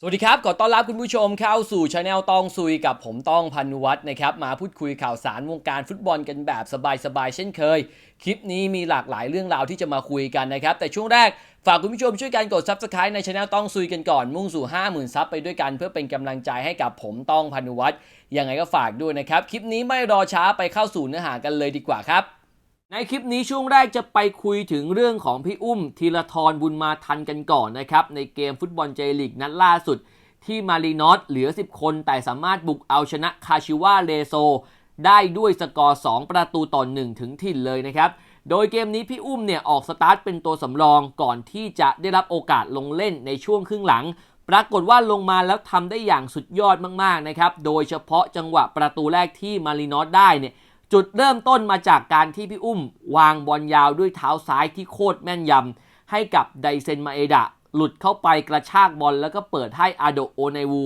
สวัสดีครับ ขอต้อนรับคุณผู้ชมเข้าสู่ช anel ต้องซุยกับผมต้องพันวัฒน์นะครับ มาพูดคุยข่าวสารวงการฟุตบอลกันแบบสบายๆ เช่นเคย คลิปนี้มีหลากหลายเรื่องราวที่จะมาคุยกันนะครับ แต่ช่วงแรกฝากคุณผู้ชมช่วยกันกด subscribe ในช anel ต้องซุยกันก่อน มุ่งสู่ 50,000 ซับไปด้วยกันเพื่อเป็นกำลังใจให้กับผมต้องพันวัฒน์ยังไงก็ฝากด้วยนะครับ คลิปนี้ไม่รอช้าไปเข้าสู่เนื้อหากันเลยดีกว่าครับ ในคลิปนี้ช่วงแรกจะไปคุยถึงเรื่องของพี่อุ้มธีรทรบุญมาทันกันก่อนนะครับ ในเกมฟุตบอลเจลีกนัดล่าสุด ที่มารีนอสเหลือ 10 คน แต่สามารถบุกเอาชนะคาชิวาเลโซ ได้ด้วยสกอร์ 2 ประตูต่อ 1 ถึงถิ่นเลยนะครับ โดยเกมนี้พี่อุ้มเนี่ยออกสตาร์ทเป็นตัวสำรองก่อนที่จะได้รับโอกาสลงเล่นในช่วงครึ่งหลัง ปรากฏว่าลงมาแล้วทำได้อย่างสุดยอดมากๆนะครับโดยเฉพาะจังหวะประตูแรกที่มารีนอสได้เนี่ย จุดเริ่มต้นมาจากการที่พี่อุ้ม วางบอลยาวด้วยเท้าซ้ายที่โคตรแม่นยำให้กับไดเซนมาเอดะ หลุดเข้าไปกระชากบอลแล้วก็เปิดให้อาโดโอเนวู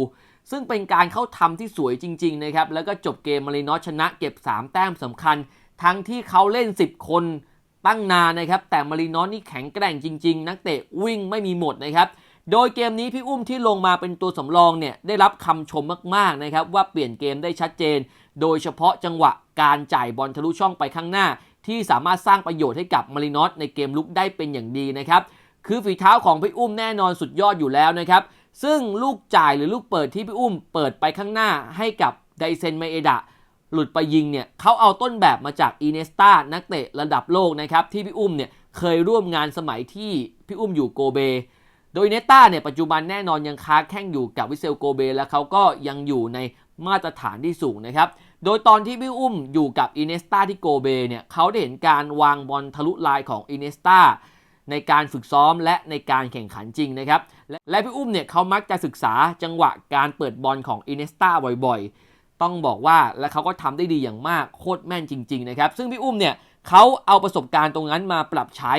ซึ่งเป็นการเข้าทำที่สวยจริง ๆ นะครับ แล้วก็จบเกมมารินอชนะเก็บ 3 แต้มสำคัญ ทั้งที่เขาเล่น 10 คนตั้งนานนะครับ แต่มารินอสนี่แข็งแกร่งจริง ๆ นักเตะวิ่งไม่มีหมดนะครับ โดยเกมนี้พี่อุ้มที่ลงมาเป็นตัวสำรองเนี่ยได้รับคำชมมากๆนะครับว่าเปลี่ยนเกมได้ชัดเจน โดยเฉพาะจังหวะการจ่ายบอลทะลุช่องไปข้างหน้า ที่สามารถสร้างประโยชน์ให้กับมารินอสในเกมลุกได้เป็นอย่างดีนะครับ คือฝีเท้าของพี่อุ้มแน่นอนสุดยอดอยู่แล้วนะครับ ซึ่งลูกจ่ายหรือลูกเปิดที่พี่อุ้มเปิดไปข้างหน้าให้กับไดเซนเมเอดะหลุดไปยิงเนี่ยเขาเอาต้นแบบมาจากอีเนสตานักเตะระดับโลกนะครับที่พี่อุ้มเนี่ยเคยร่วมงานสมัยที่พี่อุ้มอยู่โกเบ โดยเนต้าเนี่ยปัจจุบันแน่นอนยังค้าแข่งอยู่กับวิเซลโกเบ และเขาก็ยังอยู่ใน มาตรฐานที่สูงนะครับ โดยตอนที่พี่อุ้มอยู่กับอินเนสตาที่โกเบเนี่ยเขาได้เห็นการวางบอลทะลุลายของอินเนสตาในการฝึกซ้อมและในการแข่งขันจริงนะครับ และพี่อุ้มเนี่ยเขามักจะศึกษาจังหวะการเปิดบอลของอินเนสตาบ่อยๆ ต้องบอกว่าและเขาก็ทำได้ดีอย่างมากโคตรแม่นจริง ๆ นะครับ ซึ่งพี่อุ้มเนี่ยเขาเอาประสบการณ์ตรงนั้นมาปรับใช้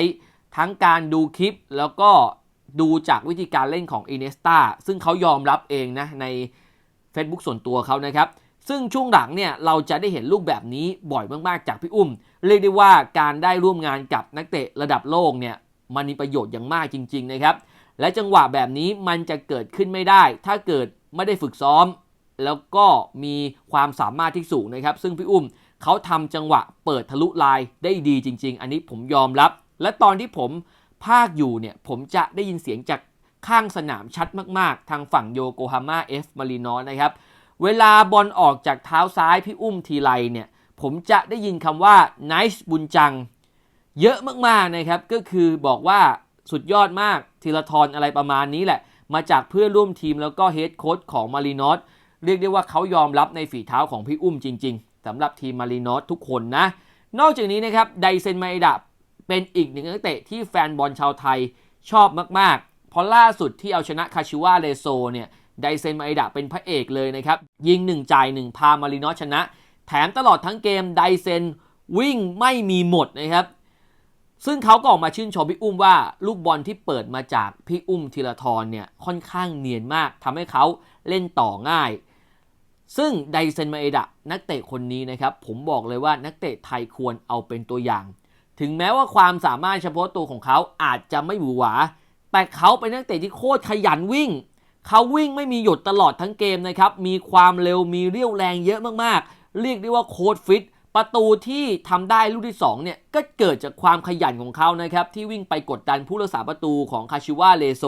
ทั้งการดูคลิปแล้วก็ดูจากวิธีการเล่นของอินเนสตาซึ่งเขายอมรับเองนะใน Facebook ส่วนตัวเขานะครับ ซึ่งช่วงหลังเนี่ยเราจะได้เห็นลูกแบบนี้บ่อยมากๆจากพี่อุ้ม เรียกได้ว่าการได้ร่วมงานกับนักเตะระดับโลกเนี่ยมันมีประโยชน์อย่างมากจริง ๆ นะครับ และจังหวะแบบนี้มันจะเกิดขึ้นไม่ได้ ถ้าเกิดไม่ได้ฝึกซ้อม แล้วก็มีความสามารถที่สูงนะครับ ซึ่งพี่อุ้มเขาทำจังหวะเปิดทะลุลายได้ดีจริง ๆ อันนี้ผมยอมรับ และตอนที่ผมภาคอยู่เนี่ยผมจะได้ยินเสียงจาก ข้างสนามชัดมากๆ ทางฝั่งโยโกฮาม่าเอฟมารีนอสนะครับ เวลาบอลออกจากเท้าซ้ายพี่อุ้มทีไรเนี่ย ผมจะได้ยินคำว่า nice บุญจัง เยอะมากๆนะครับ ก็คือบอกว่าสุดยอดมากธีรทรอะไรประมาณนี้แหละ มาจากเพื่อร่วมทีมแล้วก็เฮดโค้ชของมารีนอสเรียกได้ว่าเขายอมรับในฝีเท้าของพี่อุ้มจริง ๆสำหรับทีมมารีนอสทุกคนนะ นอกจากนี้นะครับไดเซนมาเอดะเป็นอีกหนึ่งนักเตะที่แฟนบอลชาวไทยชอบมากๆ เพราะล่าสุดที่เอาชนะคาชิวาเลโซเนี่ยไดเซนมาเอดะเป็นพระเอกเลยนะครับ ยิง 1 จ่าย 1 พามารินอสชนะ แถมตลอดทั้งเกมไดเซนวิ่งไม่มีหมดนะครับ ซึ่งเขาก็ออกมาชื่นชมพี่อุ้มว่า ลูกบอลที่เปิดมาจากพี่อุ้มธีรทรเนี่ยค่อนข้างเนียนมากทำให้เขาเล่นต่อง่าย ซึ่งไดเซนมาเอดะนักเตะคนนี้นะครับ ผมบอกเลยว่านักเตะไทยควรเอาเป็นตัวอย่าง ถึงแม้ว่าความสามารถเฉพาะตัวของเขาอาจจะไม่หวือหวา แต่เขาเป็นนักเตะที่โคตรขยันวิ่ง เขาวิ่งไม่มีหยุดตลอดทั้งเกมนะครับ มีความเร็วมีเรี่ยวแรงเยอะมากๆ เรียกได้ว่าโค้ดฟิต ประตูที่ทำได้ลูกที่2เนี่ยก็เกิดจากความขยันของเขานะครับที่วิ่งไปกดดันผู้รักษาประตูของคาชิวาเลโซ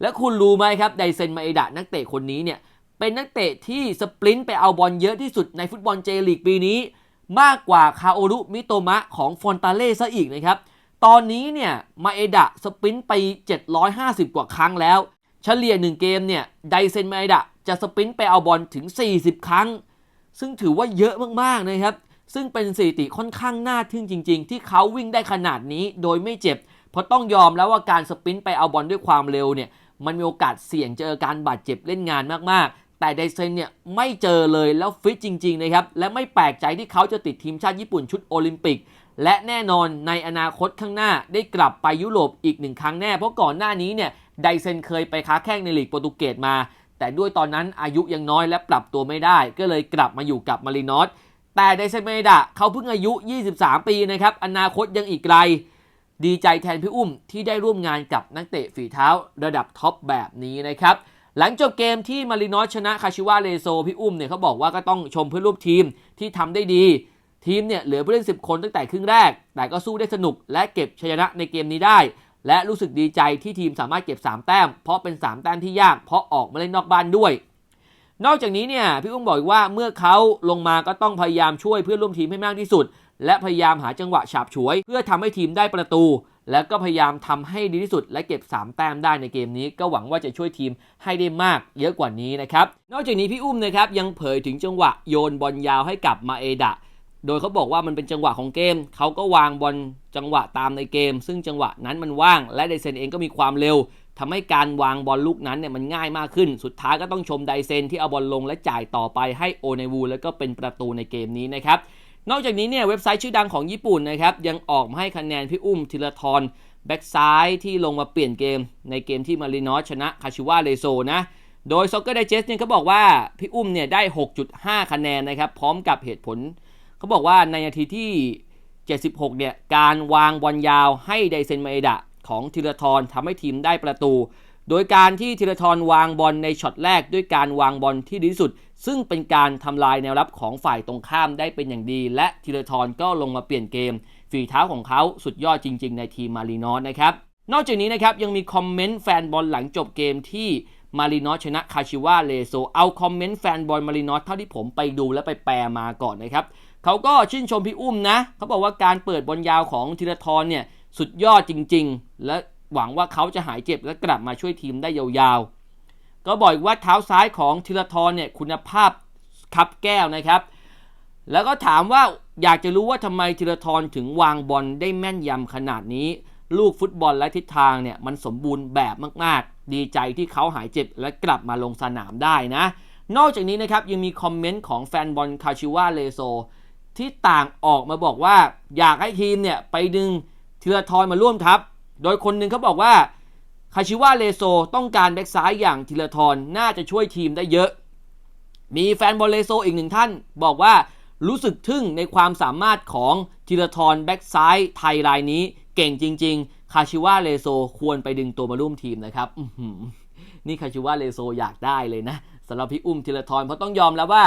และคุณรู้ไหมครับไดเซนมาเอดะนักเตะคนนี้เนี่ยเป็นนักเตะที่สปรินต์ไปเอาบอลเยอะที่สุดในฟุตบอลเจลีกปีนี้ มากกว่าคาโอรุมิโตมะของฟอนตาเล่ซะอีกนะครับ ตอนนี้เนี่ยมาเอดะสปินไป 750 กว่าครั้งแล้ว เฉลี่ย 1 เกมเนี่ยไดเซนมาเอดะจะสปินไปเอาบอลถึง 40 ครั้ง ซึ่งถือว่าเยอะมากๆนะครับ ซึ่งเป็นสถิติค่อนข้างน่าทึ่งจริง ๆ ที่เขาวิ่งได้ขนาดนี้โดยไม่เจ็บ เพราะต้องยอมแล้วว่าการสปินไปเอาบอลด้วยความเร็วเนี่ยมันมีโอกาสเสี่ยงเจอการบาดเจ็บเล่นงานมากๆ แต่ไดเซนเนี่ยไม่เจอเลยแล้วฟิตจริงๆนะครับและไม่แปลกใจที่เขาจะติดทีมชาติญี่ปุ่นชุดโอลิมปิก และแน่นอนในอนาคตข้างหน้าได้กลับไปยุโรปอีกหนึ่งครั้งแน่ เพราะก่อนหน้านี้เนี่ยไดเซนเคยไปค้าแข่งในลีกโปรตุเกสมา แต่ด้วยตอนนั้นอายุยังน้อยและปรับตัวไม่ได้ ก็เลยกลับมาอยู่กับมารินอสแต่ไดเซนเมดะเขาเพิ่งอายุ 23 ปีนะครับอนาคตยังอีกไกล ดีใจแทนพี่อุ้มที่ได้ร่วมงานกับนักเตะฝีเท้าระดับท็อปแบบนี้นะครับหลังจบเกมที่มารินอสชนะคาชิวาเลโซพี่อุ้มเนี่ยเขาบอกว่าก็ต้องชมเพื่อนร่วมทีมที่ทำได้ดี ทีมเนี่ยเหลือผู้เล่น 10 คนตั้งแต่ครึ่งแรก แต่ก็สู้ได้สนุกและเก็บชัยชนะในเกมนี้ได้ และรู้สึกดีใจที่ทีมสามารถเก็บ 3 แต้ม เพราะเป็น 3 แต้มที่ยาก เพราะออกมาเล่นนอกบ้านด้วย นอกจากนี้เนี่ยพี่อุ้มบอกอีกว่าเมื่อเขาลงมาก็ต้องพยายามช่วยเพื่อนร่วมทีมให้มากที่สุด และพยายามหาจังหวะฉาบฉวย เพื่อทำให้ทีมได้ประตู แล้วก็พยายามทำให้ดีที่สุด และเก็บ 3 แต้มได้ในเกมนี้ ก็หวังว่าจะช่วยทีมให้ได้มาก เยอะกว่านี้นะครับ นอกจากนี้พี่อุ้มนะครับยังเผยถึงจังหวะโยนบอลยาวให้กับมาเอดะ โดยเขาบอกว่ามันเป็นจังหวะของเกม เขาก็วางบอลจังหวะตามในเกม ซึ่งจังหวะนั้นมันว่าง และไดเซนเองก็มีความเร็วทำให้การวางบอลลูกนั้นเนี่ยมันง่ายมากขึ้น สุดท้ายก็ต้องชมไดเซนที่เอาบอลลงและจ่ายต่อไปให้โอเนวูแล้วก็เป็นประตูในเกมนี้นะครับ นอกจากนี้เนี่ยเว็บไซต์ชื่อดังของญี่ปุ่นนะครับยังออกมาให้คะแนนพี่อุ้มธีรทรแบ็กซ้ายที่ลงมาเปลี่ยนเกม ในเกมที่มารินอสชนะคาชิวาเลโซนะโดย Soccer Digest เนี่ยเขาบอกว่าพี่อุ้มเนี่ยได้ 6.5 คะแนนนะครับพร้อมกับเหตุผล เขาบอกว่าในนาทีที่ 76 เนี่ย การวางบอลยาวให้ไดเซนมาเอดะของธีรทรทำให้ทีมได้ประตู โดยการที่ธีรทรวางบอลในช็อตแรกด้วยการวางบอลที่ดีที่สุด ซึ่งเป็นการทำลายแนวรับของฝ่ายตรงข้ามได้เป็นอย่างดี และธีรทรก็ลงมาเปลี่ยนเกม ฝีเท้าของเขาสุดยอดจริง ๆ ในทีมมารีนอสนะครับ นอกจากนี้นะครับยังมีคอมเมนต์แฟนบอลหลังจบเกมที่มารีนอสชนะคาชิวาเลโซเอาคอมเมนต์แฟนบอลมารีนอสเท่าที่ผมไปดูและไปแปลมาก่อนนะครับ เขาก็ชื่นชมพี่อุ้มนะ เขาบอกว่าการเปิดบอลยาวของธีรทรเนี่ยสุดยอดจริง ๆ และหวังว่าเขาจะหายเจ็บและกลับมาช่วยทีมได้ยาวๆ ก็บอกว่าเท้าซ้ายของธีรทรเนี่ยคุณภาพคับแก้วนะครับ แล้วก็ถามว่าอยากจะรู้ว่าทำไมธีรทรถึงวางบอลได้แม่นยำขนาดนี้ ลูกฟุตบอลและทิศทางเนี่ยมันสมบูรณ์แบบมากๆ ดีใจที่เขาหายเจ็บและกลับมาลงสนามได้นะ นอกจากนี้นะครับยังมีคอมเมนต์ของแฟนบอลคาชิวาเลโซ ที่ต่างออกมาบอกว่า อยากให้ทีมเนี่ยไปดึงธีรทรมาร่วมทัพ โดยคนหนึ่งเขาบอกว่าคาชิวาเลโซต้องการแบ็กซ้ายอย่างธีรทรน่าจะช่วยทีมได้เยอะ มีแฟนบอลเลโซอีกหนึ่งท่าน บอกว่ารู้สึกทึ่งในความสามารถของธีรทรแบ็กซ้ายไทยรายนี้ เก่งจริง ๆ คาชิวาเลโซควรไปดึงตัวมาร่วมทีมนะครับนี่คาชิวาเลโซอยากได้เลยนะสำหรับพี่อุ้มธีรทรเพราะต้องยอมแล้วว่า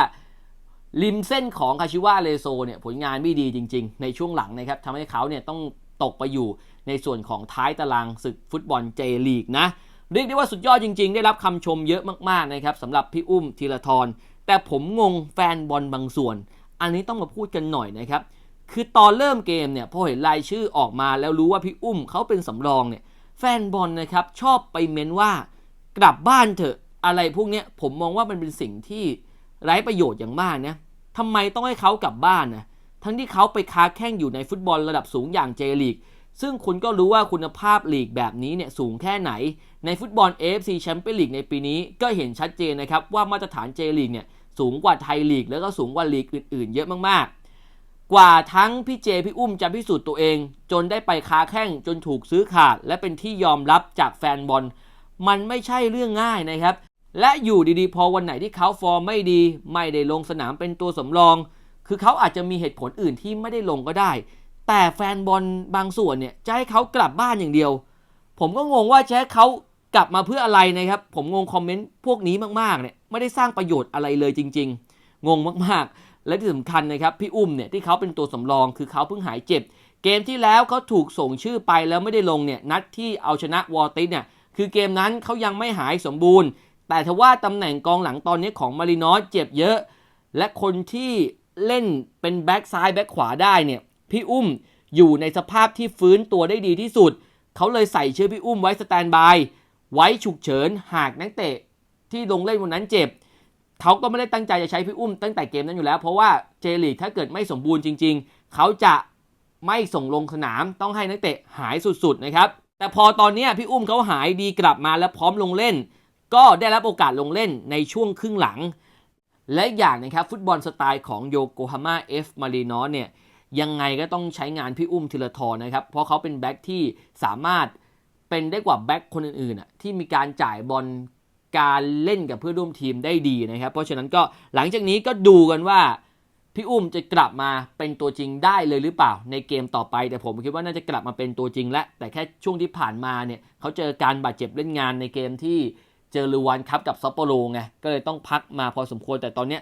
ริมเส้นของคาชิวาเลโซเนี่ยผลงานไม่ดีจริง ๆ ในช่วงหลังนะครับทำให้เขาเนี่ยต้องตกไปอยู่ในส่วนของท้ายตารางศึกฟุตบอลเจลีกนะเรียกได้ว่าสุดยอดจริง ๆ ได้รับคำชมเยอะมากๆนะครับสำหรับพี่อุ้มธีรทรแต่ผมงงแฟนบอลบางส่วน อันนี้ต้องมาพูดกันหน่อยนะครับคือตอนเริ่มเกมเนี่ยพอเห็นรายชื่อออกมาแล้วรู้ว่าพี่อุ้มเขาเป็นสำรองเนี่ยแฟนบอลนะครับชอบไปเม้นว่ากลับบ้านเถอะอะไรพวกเนี้ยผมมองว่ามันเป็นสิ่งที่ ไร้ประโยชน์อย่างมากนะทำไมต้องให้เขากลับบ้านนะทั้งที่เขาไปค้าแข่งอยู่ในฟุตบอลระดับสูงอย่างเจลีก ซึ่งคุณก็รู้ว่าคุณภาพลีกแบบนี้เนี่ยสูงแค่ไหน ในฟุตบอล AFC แชมเปี้ยนลีกในปีนี้ก็เห็นชัดเจนนะครับว่ามาตรฐานเจลีกเนี่ยสูงกว่าไทยลีก แล้วก็สูงกว่าลีกอื่นๆ เยอะมากๆ กว่าทั้งพี่เจพี่อุ้มจะพิสูจน์ตัวเอง จนได้ไปค้าแข่งจนถูกซื้อขาด และเป็นที่ยอมรับจากแฟนบอล มันไม่ใช่เรื่องง่ายนะครับ และอยู่ดีๆ พอวันไหนที่เขาฟอร์มไม่ดี ไม่ได้ลงสนามเป็นตัวสำรอง คือเขาอาจจะมีเหตุผลอื่นที่ไม่ได้ลงก็ได้ แต่แฟนบอลบางส่วนเนี่ยจะให้เขากลับบ้านอย่างเดียว ผมก็งงว่าจะให้เขากลับมาเพื่ออะไรนะครับ ผมงงคอมเมนต์พวกนี้มากๆเนี่ยไม่ได้สร้างประโยชน์อะไรเลยจริง ๆ งงมากๆ และที่สำคัญนะครับพี่อุ้มเนี่ยที่เขาเป็นตัวสำรองคือเขาเพิ่งหายเจ็บ เกมที่แล้วเขาถูกส่งชื่อไปแล้วไม่ได้ลงเนี่ยนัดที่เอาชนะวอลติสเนี่ยคือเกมนั้นเขายังไม่หายสมบูรณ์ แต่ทว่าตำแหน่งกองหลังตอนนี้ของมารินอสเจ็บเยอะ และคนที่เล่นเป็นแบ็กซ้ายแบ็กขวาได้เนี่ย พี่อุ้มอยู่ในสภาพที่ฟื้นตัวได้ดีที่สุด เขาเลยใส่ชื่อพี่อุ้มไว้สแตนบาย ไว้ฉุกเฉินหากนักเตะที่ลงเล่นวันนั้นเจ็บ เขาก็ไม่ได้ตั้งใจจะใช้พี่อุ้มตั้งแต่เกมนั้นอยู่แล้ว เพราะว่าเจลีกถ้าเกิดไม่สมบูรณ์จริง ๆ เขาจะไม่ส่งลงสนามต้องให้นักเตะหายสุดๆนะครับ แต่พอตอนนี้พี่อุ้มเขาหายดีกลับมาแล้วพร้อมลงเล่น ก็ได้รับโอกาสลงเล่นในช่วงครึ่งหลัง และอย่างนะครับฟุตบอลสไตล์ของโยโกฮาม่าเอฟมารีนอสเนี่ยยังไงก็ต้องใช้งานพี่อุ้มธีรทรนะครับ เพราะเขาเป็นแบ็คที่สามารถเป็นได้กว่าแบ็คคนอื่นๆอะที่มีการจ่ายบอลการเล่นกับเพื่อนร่วมทีมได้ดีนะครับ เพราะฉะนั้นก็หลังจากนี้ก็ดูกันว่าพี่อุ้มจะกลับมาเป็นตัวจริงได้เลยหรือเปล่าในเกมต่อไป แต่ผมคิดว่าน่าจะกลับมาเป็นตัวจริงแล้วแต่แค่ช่วงที่ผ่านมาเนี่ยเขาเจอการบาดเจ็บเล่นงานในเกมที่ เจอลูวันครับกับซัปโปโรไงก็เลยต้องพักมาพอสมควรแต่ตอนเนี้ย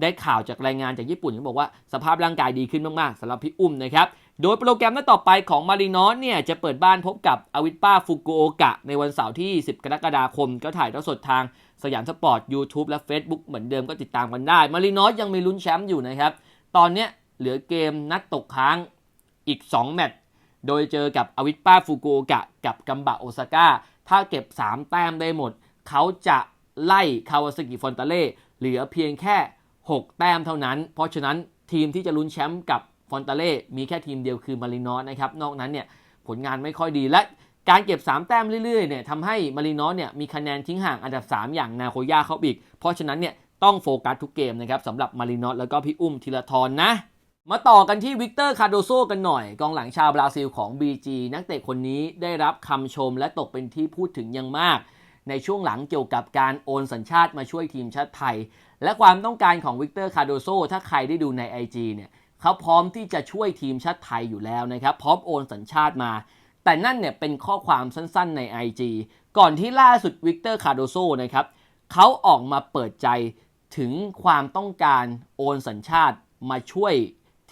ได้ข่าวจากรายงานจากญี่ปุ่นเขาบอกว่าสภาพร่างกายดีขึ้นมาก ๆสำหรับพี่อุ้มนะครับ โดยโปรแกรมนัดต่อไปของมารินอสเนี่ย จะเปิดบ้านพบกับอวิป้าฟุกุโอกะ ในวันเสาร์ที่ 10 กรกฎาคม ก็ถ่ายทอดสดทางสยามสปอร์ต YouTube และ Facebook เหมือนเดิมก็ติดตามกันได้ มารินอสยังมีลุ้นแชมป์อยู่นะครับ ตอนนี้เหลือเกมนัดตกค้างอีก 2 แมตช์โดยเจอกับอวิป้าฟุกุโอกะ กับกัมบะโอซาก้าถ้าเก็บ 3 แต้มได้หมด เขาจะไล่คาวาซากิฟอนตาเล่เหลือเพียงแค่ 6 แต้มเท่านั้น เพราะฉะนั้นทีมที่จะลุ้นแชมป์กับฟอนตาเล่มีแค่ทีมเดียวคือมารินอสนะครับ นอกนั้นเนี่ยผลงานไม่ค่อยดีและการเก็บ 3 แต้มเรื่อยๆเนี่ยทำให้มารินอสเนี่ยมีคะแนนทิ้งห่างอันดับ 3 อย่างนาโคย่าเขาอีก เพราะฉะนั้นเนี่ยต้องโฟกัสทุกเกมนะครับสำหรับมารินอสแล้วก็พี่อุ้มธีรทรนะมาต่อกันที่วิกเตอร์คาโดโซกันหน่อย กองหลังชาวบราซิลของ BG นักเตะคนนี้ได้รับคำชมและตกเป็นที่พูดถึงอย่างมาก ในช่วงหลังเกี่ยวกับการโอนสัญชาติมาช่วยทีมชาติไทย และความต้องการของวิกเตอร์คาโดโซถ้าใครได้ดูใน IG เนี่ยเขาพร้อมที่จะช่วยทีมชาติไทยอยู่แล้วนะครับพร้อมโอนสัญชาติมา แต่นั่นเนี่ยเป็นข้อความสั้นๆใน IG ก่อนที่ล่าสุดวิกเตอร์คาโดโซนะครับเขาออกมาเปิดใจถึงความต้องการโอนสัญชาติมาช่วย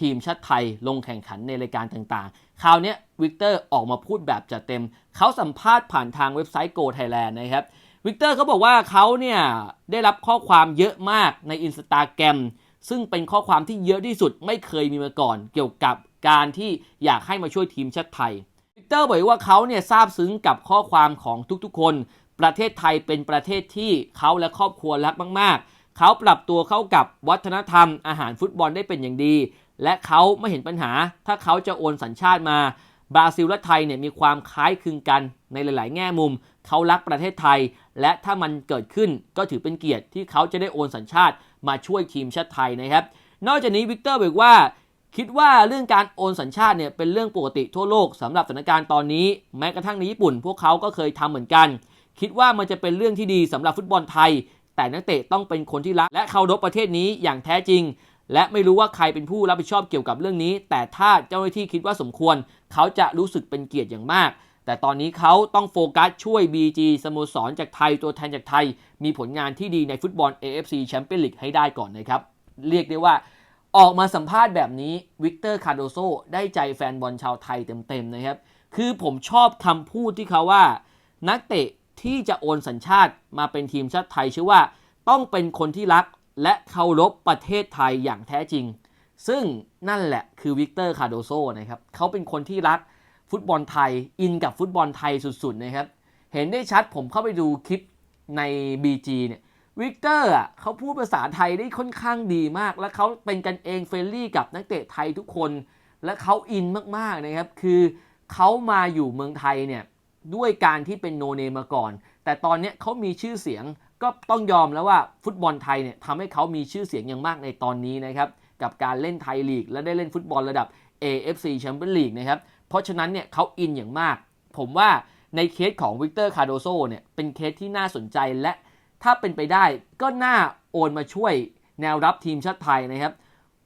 ทีมชาติไทยลงแข่งขันในรายการต่างๆ คราวนี้วิกเตอร์ออกมาพูดแบบจัดเต็ม เขาสัมภาษณ์ผ่านทางเว็บไซต์ Go Thailand นะครับ วิกเตอร์เขาบอกว่าเขาเนี่ยได้รับข้อความเยอะมากใน Instagram ซึ่งเป็นข้อความที่เยอะที่สุดไม่เคยมีมาก่อน เกี่ยวกับการที่อยากให้มาช่วยทีมชาติไทย วิกเตอร์บอกว่าเขาเนี่ยซาบซึ้งกับข้อความของทุกๆคน ประเทศไทยเป็นประเทศที่เขาและครอบครัวรักมาก ๆ เขาปรับตัวเข้ากับวัฒนธรรมอาหารฟุตบอลได้เป็นอย่างดี และเขาไม่เห็นปัญหา ถ้าเขาจะโอนสัญชาติมา บราซิลและไทยเนี่ยมีความคล้ายคลึงกันในหลาย ๆ แง่มุม เขารักประเทศไทย และถ้ามันเกิดขึ้นก็ถือเป็นเกียรติที่เขาจะได้โอนสัญชาติมาช่วยทีมชาติไทยนะครับ นอกจากนี้วิกเตอร์บอกว่าคิดว่าเรื่องการโอนสัญชาติเนี่ยเป็นเรื่องปกติทั่วโลกสำหรับสถานการณ์ตอนนี้ แม้กระทั่งในญี่ปุ่น พวกเขาก็เคยทำเหมือนกัน คิดว่ามันจะเป็นเรื่องที่ดีสำหรับฟุตบอลไทย แต่นักเตะต้องเป็นคนที่รักและเคารพประเทศนี้อย่างแท้จริง และไม่รู้ว่าใครเป็นผู้รับผิดชอบเกี่ยวกับเรื่องนี้ แต่ถ้าเจ้าหน้าที่คิดว่าสมควร เขาจะรู้สึกเป็นเกียรติอย่างมาก แต่ตอนนี้เขาต้องโฟกัสช่วย BG สโมสรจากไทยตัวแทนจากไทย มีผลงานที่ดีในฟุตบอล AFC Champions League ให้ได้ก่อนนะครับ เรียกได้ว่าออกมาสัมภาษณ์แบบนี้วิกเตอร์คาร์โดโซได้ใจแฟนบอลชาวไทยเต็มๆนะครับ คือผมชอบคำพูดที่เขาว่า นักเตะที่จะโอนสัญชาติมาเป็นทีมชาติไทยชื่อว่า ต้องเป็นคนที่รัก และเคารพประเทศไทยอย่างแท้จริง ซึ่งนั่นแหละคือวิกเตอร์คาร์โดโซนะครับเขาเป็นคนที่รักฟุตบอลไทยอินกับฟุตบอลไทยสุดๆนะครับเห็นได้ชัดผมเข้าไปดูคลิปใน BG เนี่ยวิกเตอร์อะเขาพูดภาษาไทยได้ค่อนข้างดีมาก และเขาเป็นกันเองเฟรนลี่กับนักเตะไทยทุกคน และเขาอินมากๆนะครับ คือเขามาอยู่เมืองไทยเนี่ยด้วยการที่เป็นโนเนมมาก่อน แต่ตอนนี้เขามีชื่อเสียง ก็ต้องยอมแล้วว่าฟุตบอลไทยเนี่ยทำให้เขามีชื่อเสียงอย่างมากในตอนนี้นะครับกับการเล่นไทยลีก และได้เล่นฟุตบอลระดับ AFC Champions League นะครับเพราะฉะนั้นเนี่ยเขาอินอย่างมาก ผมว่าในเคสของวิกเตอร์คาโดโซเนี่ยเป็นเคสที่น่าสนใจและถ้าเป็นไปได้ก็น่าโอนมาช่วยแนวรับทีมชาติไทยนะครับ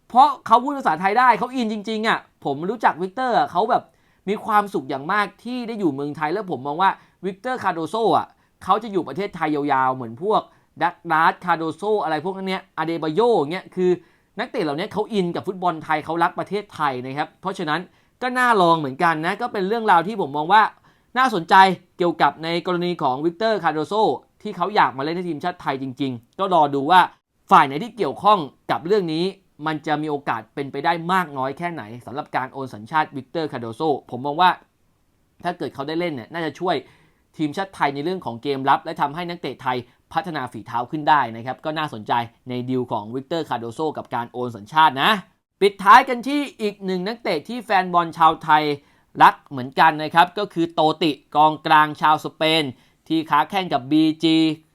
เพราะเขาพูดภาษาไทยได้เขาอินจริงๆอะผมรู้จักวิกเตอร์เขาแบบมีความสุขอย่างมากที่ได้อยู่เมืองไทยแล้วผมมองว่าวิกเตอร์คาโดโซอะ เขาจะอยู่ประเทศไทยยาวๆ เหมือนพวกดักดาร์ดคาโดโซอะไรพวกนั้นเนี้ยอเดบาโยเงี้ยคือ นักเตะเหล่านี้เขาอินกับฟุตบอลไทยเขารักประเทศไทยนะครับ เพราะฉะนั้นก็น่าลองเหมือนกันนะ ก็เป็นเรื่องราวที่ผมมองว่าน่าสนใจเกี่ยวกับในกรณีของวิกเตอร์คาโดโซที่เขาอยากมาเล่นในทีมชาติไทยจริง ๆ ก็รอดูว่าฝ่ายไหนที่เกี่ยวข้องกับเรื่องนี้มันจะมีโอกาสเป็นไปได้มากน้อยแค่ไหนสำหรับการโอนสัญชาติวิกเตอร์คาโดโซผมมองว่าถ้าเกิดเขาได้เล่นเนี่ยน่าจะช่วย ทีมชาติไทยในเรื่องของเกมรับ และทำให้นักเตะไทยพัฒนาฝีเท้าขึ้นได้นะครับ ก็น่าสนใจในดีลของวิกเตอร์คาโดโซกับการโอนสัญชาตินะ ปิดท้ายกันที่อีกหนึ่งนักเตะที่แฟนบอลชาวไทยรักเหมือนกันนะครับ ก็คือโตติกองกลางชาวสเปน ที่ค้าแข่งกับ BG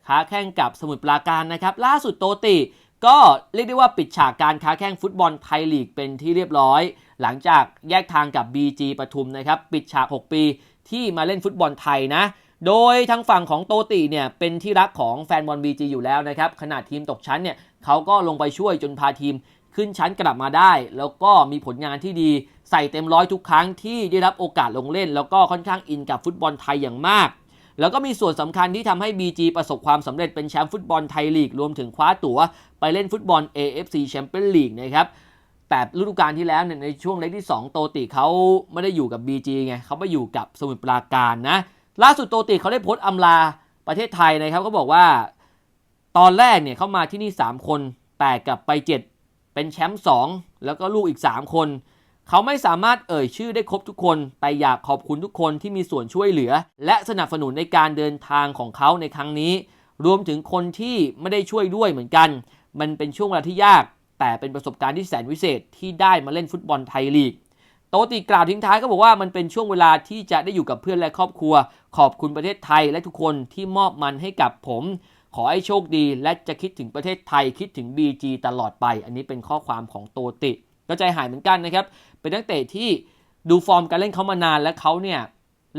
ค้าแข่งกับสมุทรปราการนะครับ ล่าสุดโตติก็เรียกได้ว่าปิดฉากการค้าแข่งฟุตบอลไทยลีกเป็นที่เรียบร้อย หลังจากแยกทางกับ BG ปทุมนะครับ ปิดฉาก 6 ปีที่มาเล่นฟุตบอลไทยนะ โดยทางฝั่งของโตติเนี่ยเป็นที่รักของแฟนบอล BG อยู่แล้วนะครับขณะทีมตกชั้นเนี่ยเขาก็ลงไปช่วยจนพาทีมขึ้นชั้นกลับมาได้ แล้วก็มีผลงานที่ดีใส่เต็มร้อยทุกครั้งที่ได้รับโอกาสลงเล่น แล้วก็ค่อนข้างอินกับฟุตบอลไทยอย่างมาก แล้วก็มีส่วนสำคัญที่ทำให้ BG ประสบความสำเร็จเป็นแชมป์ฟุตบอลไทยลีกรวมถึงคว้าตั๋ว ไปเล่นฟุตบอล AFC Champions League นะครับแต่ฤดูกาลที่แล้วเนี่ยในช่วงเล็กที่ 2 โตติเขาไม่ได้อยู่กับ BG ไงเขาไปอยู่กับสมุทรปราการนะ ล่าสุดโตติเขาได้โพสต์อำลาประเทศไทยนะครับก็บอกว่า ตอนแรกเนี่ยเขามาที่นี่ 3 คน แต่กลับไป 7 เป็นแชมป์2แล้วก็ลูกอีก 3 คน เขาไม่สามารถเอ่ยชื่อได้ครบทุกคน แต่อยากขอบคุณทุกคนที่มีส่วนช่วยเหลือ และสนับสนุนในการเดินทางของเขาในครั้งนี้ รวมถึงคนที่ไม่ได้ช่วยด้วยเหมือนกัน มันเป็นช่วงเวลาที่ยาก แต่เป็นประสบการณ์ที่แสนวิเศษที่ได้มาเล่นฟุตบอลไทยลีก โตติกล่าวทิ้งท้ายก็บอกว่ามันเป็นช่วงเวลาที่จะได้อยู่กับเพื่อนและครอบครัว ขอบคุณประเทศไทยและทุกคนที่มอบมันให้กับผม ขอให้โชคดีและจะคิดถึงประเทศไทยคิดถึง BG ตลอดไป อันนี้เป็นข้อความของโตติก็ใจหายเหมือนกันนะครับ เป็นนักเตะที่ดูฟอร์มการเล่นเขามานานและเขาเนี่ย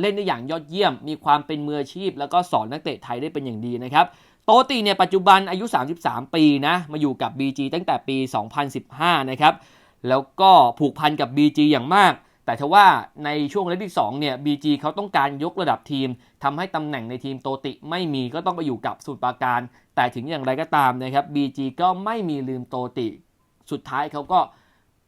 เล่นได้อย่างยอดเยี่ยม มีความเป็นมืออาชีพ แล้วก็สอนนักเตะไทยได้เป็นอย่างดีนะครับ โตติเนี่ยปัจจุบันอายุ 33 ปีนะมาอยู่กับ BG ตั้งแต่ปี 2015 นะครับ แล้วก็ผูกพันกับ BG อย่างมาก แต่ทว่าในช่วงเลกที่2เนี่ย BG เขาต้องการยกระดับทีมทำให้ตำแหน่งในทีมโตติไม่มีก็ต้องไปอยู่กับสุดปราการ แต่ถึงอย่างไรก็ตามนะครับ BG ก็ไม่มีลืมโตติ สุดท้ายเขาก็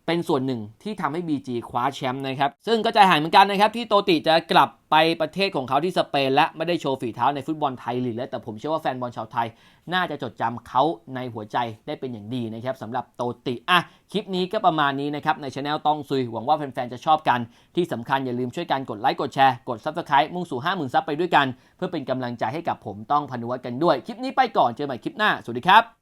เป็นส่วนหนึ่งที่ทำให้ BG คว้าแชมป์นะครับ ซึ่งก็ใจหายเหมือนกันนะครับ ที่โตติจะกลับไปประเทศของเขาที่สเปน และไม่ได้โชว์ฝีเท้าในฟุตบอลไทยลีกแล้วแต่ผมเชื่อว่าแฟนบอลชาวไทย น่าจะจดจำเขาในหัวใจได้เป็นอย่างดีนะครับสำหรับโตติอะคลิปนี้ก็ประมาณนี้นะครับ ในช anel ต้องซุยหวังว่าแฟนๆจะชอบกัน ที่สำคัญอย่าลืมช่วยกันกดไลค์กดแชร์กด Subscribe มุ่งสู่ 50,000ซับไปด้วยกัน เพื่อเป็นกำลังใจให้กับผมต้องพนุวัฒน์กันด้วยคลิปนี้ไปก่อนเจอใหม่คลิปหน้าสวัสดีครับ